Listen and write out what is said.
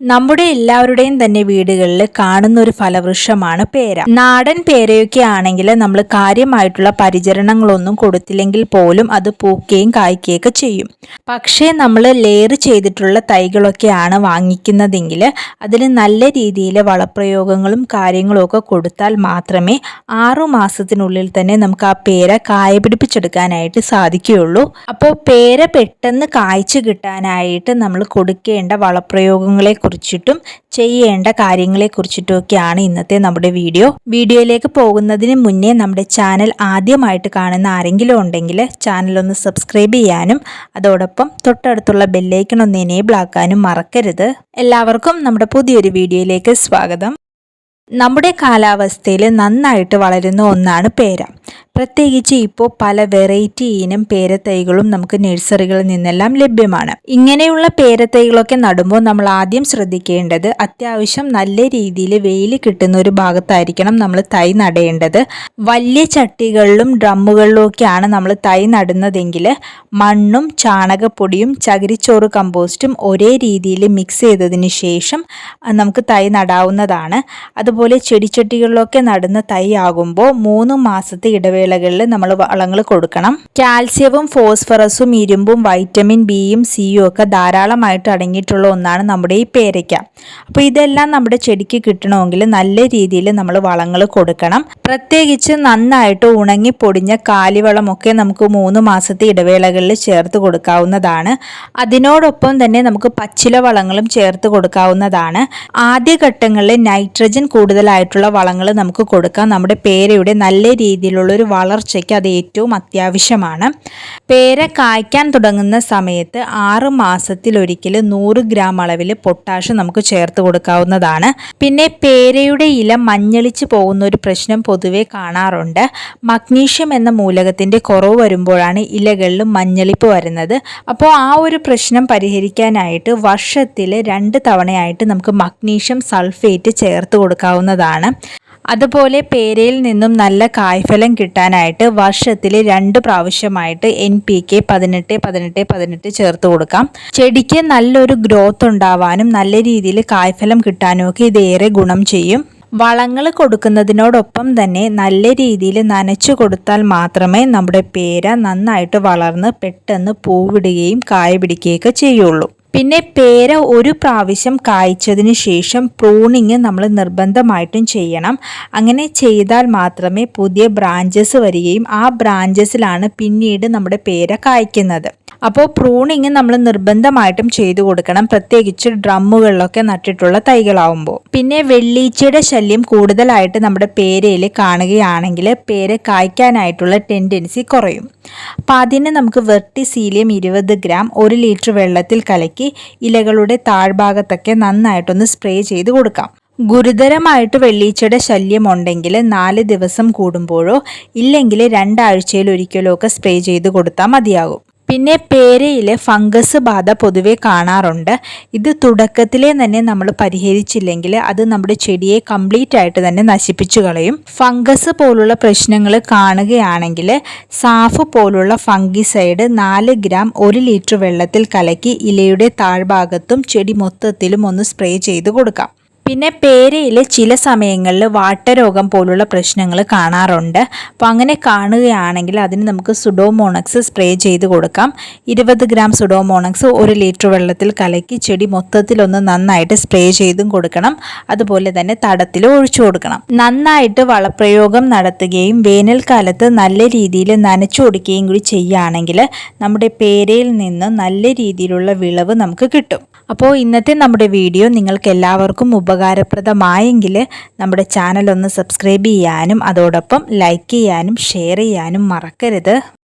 നമ്മുടെ എല്ലാവരുടെയും തന്നെ വീടുകളിൽ കാണുന്ന ഒരു ഫലവൃക്ഷമാണ് പേര. നാടൻ പേരയൊക്കെ ആണെങ്കിൽ നമ്മൾ കാര്യമായിട്ടുള്ള പരിചരണങ്ങളൊന്നും കൊടുത്തില്ലെങ്കിൽ പോലും അത് പൂക്കുകയും കായ്ക്കുകയൊക്കെ ചെയ്യും. പക്ഷേ നമ്മൾ ലെയർ ചെയ്തിട്ടുള്ള തൈകളൊക്കെയാണ് വാങ്ങിക്കുന്നതെങ്കിൽ അതിന് നല്ല രീതിയിൽ വളപ്രയോഗങ്ങളും കാര്യങ്ങളും ഒക്കെ കൊടുത്താൽ മാത്രമേ ആറു മാസത്തിനുള്ളിൽ തന്നെ നമുക്ക് ആ പേര കായ പിടിപ്പിച്ചെടുക്കാനായിട്ട് സാധിക്കുകയുള്ളൂ. അപ്പോൾ പേര പെട്ടെന്ന് കായ്ച്ചു കിട്ടാനായിട്ട് നമ്മൾ കൊടുക്കേണ്ട വളപ്രയോഗങ്ങളെ കുറിച്ചിട്ടും ചെയ്യേണ്ട കാര്യങ്ങളെ കുറിച്ചിട്ടുമൊക്കെയാണ് ഇന്നത്തെ നമ്മുടെ വീഡിയോ. വീഡിയോയിലേക്ക് പോകുന്നതിന് മുന്നേ നമ്മുടെ ചാനൽ ആദ്യമായിട്ട് കാണുന്ന ആരെങ്കിലും ഉണ്ടെങ്കിൽ ചാനൽ ഒന്ന് സബ്സ്ക്രൈബ് ചെയ്യാനും അതോടൊപ്പം തൊട്ടടുത്തുള്ള ബെല്ലൈക്കൺ ഒന്ന് എനേബിൾ ആക്കാനും മറക്കരുത്. എല്ലാവർക്കും നമ്മുടെ പുതിയൊരു വീഡിയോയിലേക്ക് സ്വാഗതം. നമ്മുടെ കാലാവസ്ഥയിൽ നന്നായിട്ട് വളരുന്ന ഒന്നാണ് പേര. പ്രത്യേകിച്ച് ഇപ്പോൾ പല വെറൈറ്റി ഇനം പേരത്തൈകളും നമുക്ക് നഴ്സറികളിൽ നിന്നെല്ലാം ലഭ്യമാണ്. ഇങ്ങനെയുള്ള പേരത്തൈകളൊക്കെ നടുമ്പോൾ നമ്മൾ ആദ്യം ശ്രദ്ധിക്കേണ്ടത് അത്യാവശ്യം നല്ല രീതിയിൽ വെയിൽ കിട്ടുന്ന ഒരു ഭാഗത്തായിരിക്കണം നമ്മൾ തൈ നടേണ്ടത്. വലിയ ചട്ടികളിലും ഡ്രമ്മുകളിലും ഒക്കെയാണ് നമ്മൾ തൈ നടുന്നതെങ്കിൽ മണ്ണും ചാണകപ്പൊടിയും ചകിരിച്ചോറ് കമ്പോസ്റ്റും ഒരേ രീതിയിൽ മിക്സ് ചെയ്തതിന് ശേഷം നമുക്ക് തൈ നടാവുന്നതാണ്. അതുപോലെ ചെടിച്ചട്ടികളിലൊക്കെ നടുന്ന തൈ ആകുമ്പോൾ മൂന്ന് മാസത്തെ ഇടവേള ഇടവേളകളിൽ നമ്മൾ വളങ്ങൾ കൊടുക്കണം. കാൽസ്യവും ഫോസ്ഫറസും ഇരുമ്പും വൈറ്റമിൻ ബിയും സിയും ഒക്കെ ധാരാളമായിട്ട് അടങ്ങിയിട്ടുള്ള ഒന്നാണ് നമ്മുടെ ഈ പേരയ്ക്ക. അപ്പോൾ ഇതെല്ലാം നമ്മുടെ ചെടിക്ക് കിട്ടണമെങ്കിൽ നല്ല രീതിയിൽ നമ്മൾ വളങ്ങൾ കൊടുക്കണം. പ്രത്യേകിച്ച് നന്നായിട്ട് ഉണങ്ങി പൊടിഞ്ഞ കാലിവളമൊക്കെ നമുക്ക് മൂന്ന് മാസത്തെ ഇടവേളകളിൽ ചേർത്ത് കൊടുക്കാവുന്നതാണ്. അതിനോടൊപ്പം തന്നെ നമുക്ക് പച്ചില വളങ്ങളും ചേർത്ത് കൊടുക്കാവുന്നതാണ്. ആദ്യഘട്ടങ്ങളിൽ നൈട്രജൻ കൂടുതലായിട്ടുള്ള വളങ്ങൾ നമുക്ക് കൊടുക്കാം. നമ്മുടെ പേരയുടെ നല്ല രീതിയിലുള്ള ഒരു വളർച്ചയ്ക്ക് അത് ഏറ്റവും അത്യാവശ്യമാണ്. പേര കായ്ക്കാൻ തുടങ്ങുന്ന സമയത്ത് ആറ് മാസത്തിലൊരിക്കൽ നൂറ് ഗ്രാം അളവിൽ പൊട്ടാഷ് നമുക്ക് ചേർത്ത് കൊടുക്കാവുന്നതാണ്. പിന്നെ പേരയുടെ ഇല മഞ്ഞളിച്ച് പോകുന്ന ഒരു പ്രശ്നം പൊതുവെ കാണാറുണ്ട്. മഗ്നീഷ്യം എന്ന മൂലകത്തിന്റെ കുറവ് വരുമ്പോഴാണ് ഇലകളിൽ മഞ്ഞളിപ്പ് വരുന്നത്. അപ്പോൾ ആ ഒരു പ്രശ്നം പരിഹരിക്കാനായിട്ട് വർഷത്തിൽ രണ്ട് തവണയായിട്ട് നമുക്ക് മഗ്നീഷ്യം സൾഫേറ്റ് ചേർത്ത് കൊടുക്കാവുന്നതാണ്. അതുപോലെ പേരയിൽ നിന്നും നല്ല കായ്ഫലം കിട്ടാനായിട്ട് വർഷത്തിൽ രണ്ട് പ്രാവശ്യമായിട്ട് എൻ പി കെ പതിനെട്ട് പതിനെട്ട് പതിനെട്ട് ചേർത്ത് കൊടുക്കാം. ചെടിക്ക് നല്ലൊരു ഗ്രോത്ത് ഉണ്ടാവാനും നല്ല രീതിയിൽ കായ്ഫലം കിട്ടാനും ഒക്കെ ഇതേറെ ഗുണം ചെയ്യും. വളങ്ങൾ കൊടുക്കുന്നതിനോടൊപ്പം തന്നെ നല്ല രീതിയിൽ നനച്ചു കൊടുത്താൽ മാത്രമേ നമ്മുടെ പേര നന്നായിട്ട് വളർന്ന് പെട്ടെന്ന് പൂവിടുകയും കായ പിടിക്കുകയൊക്കെ ചെയ്യുള്ളൂ. പിന്നെ പേര ഒരു പ്രാവശ്യം കായ്ച്ചതിന് ശേഷം പ്രൂണിങ് നമ്മൾ നിർബന്ധമായിട്ടും ചെയ്യണം. അങ്ങനെ ചെയ്താൽ മാത്രമേ പുതിയ ബ്രാഞ്ചസ് വരികയും ആ ബ്രാഞ്ചസിലാണ് പിന്നീട് നമ്മുടെ പേര കായ്ക്കുന്നത്. അപ്പോൾ പ്രൂണിങ് നമ്മൾ നിർബന്ധമായിട്ടും ചെയ്തു കൊടുക്കണം. പ്രത്യേകിച്ച് ഡ്രമ്മുകളിലൊക്കെ നട്ടിട്ടുള്ള തൈകളാവുമ്പോൾ പിന്നെ വെള്ളീച്ചയുടെ ശല്യം കൂടുതലായിട്ട് നമ്മുടെ പേരയിൽ കാണുകയാണെങ്കിൽ പേര് കായ്ക്കാനായിട്ടുള്ള ടെൻഡൻസി കുറയും. അപ്പോൾ അതിന് നമുക്ക് വെർട്ടിസീലിയം ഇരുപത് ഗ്രാം ഒരു ലിറ്റർ വെള്ളത്തിൽ കലക്കി ഇലകളുടെ താഴ്ഭാഗത്തൊക്കെ നന്നായിട്ടൊന്ന് സ്പ്രേ ചെയ്ത് കൊടുക്കാം. ഗുരുതരമായിട്ട് വെള്ളീച്ചയുടെ ശല്യം ഉണ്ടെങ്കിൽ നാല് ദിവസം കൂടുമ്പോഴോ ഇല്ലെങ്കിൽ രണ്ടാഴ്ചയിൽ ഒരിക്കലോ ഒക്കെ സ്പ്രേ ചെയ്ത് കൊടുത്താൽ മതിയാകും. പിന്നെ പേരയിൽ ഫംഗസ് ബാധ പൊതുവെ കാണാറുണ്ട്. ഇത് തുടക്കത്തിലെ തന്നെ നമ്മൾ പരിഹരിച്ചില്ലെങ്കിൽ അത് നമ്മുടെ ചെടിയെ കംപ്ലീറ്റ് ആയിട്ട് തന്നെ നശിപ്പിച്ചു കളയും. ഫംഗസ് പോലുള്ള പ്രശ്നങ്ങൾ കാണുകയാണെങ്കിൽ സാഫ് പോലുള്ള ഫംഗിസൈഡ് നാല് ഗ്രാം ഒരു ലിറ്റർ വെള്ളത്തിൽ കലക്കി ഇലയുടെ താഴ്ഭാഗത്തും ചെടി മൊത്തത്തിലും ഒന്ന് സ്പ്രേ ചെയ്ത് കൊടുക്കാം. പിന്നെ പേരയിൽ ചില സമയങ്ങളിൽ വാട്ടരോഗം പോലുള്ള പ്രശ്നങ്ങൾ കാണാറുണ്ട്. അപ്പോൾ അങ്ങനെ കാണുകയാണെങ്കിൽ അതിന് നമുക്ക് സുഡോമോണക്സ് സ്പ്രേ ചെയ്ത് കൊടുക്കാം. ഇരുപത് ഗ്രാം സുഡോമോണക്സ് ഒരു ലിറ്റർ വെള്ളത്തിൽ കലക്കി ചെടി മൊത്തത്തിലൊന്ന് നന്നായിട്ട് സ്പ്രേ ചെയ്തും കൊടുക്കണം. അതുപോലെ തന്നെ തടത്തിൽ ഒഴിച്ചു കൊടുക്കണം. നന്നായിട്ട് വളപ്രയോഗം നടത്തുകയും വേനൽക്കാലത്ത് നല്ല രീതിയിൽ നനച്ചു കൊടുക്കുകയും കൂടി ചെയ്യുകയാണെങ്കിൽ നമ്മുടെ പേരയിൽ നിന്ന് നല്ല രീതിയിലുള്ള വിളവ് നമുക്ക് കിട്ടും. അപ്പോൾ ഇന്നത്തെ നമ്മുടെ വീഡിയോ നിങ്ങൾക്ക് എല്ലാവർക്കും ഉപകാരപ്രദമായെങ്കിൽ നമ്മുടെ ചാനൽ ഒന്ന് സബ്സ്ക്രൈബ് ചെയ്യാനും അതോടൊപ്പം ലൈക്ക് ചെയ്യാനും ഷെയർ ചെയ്യാനും മറക്കരുത്.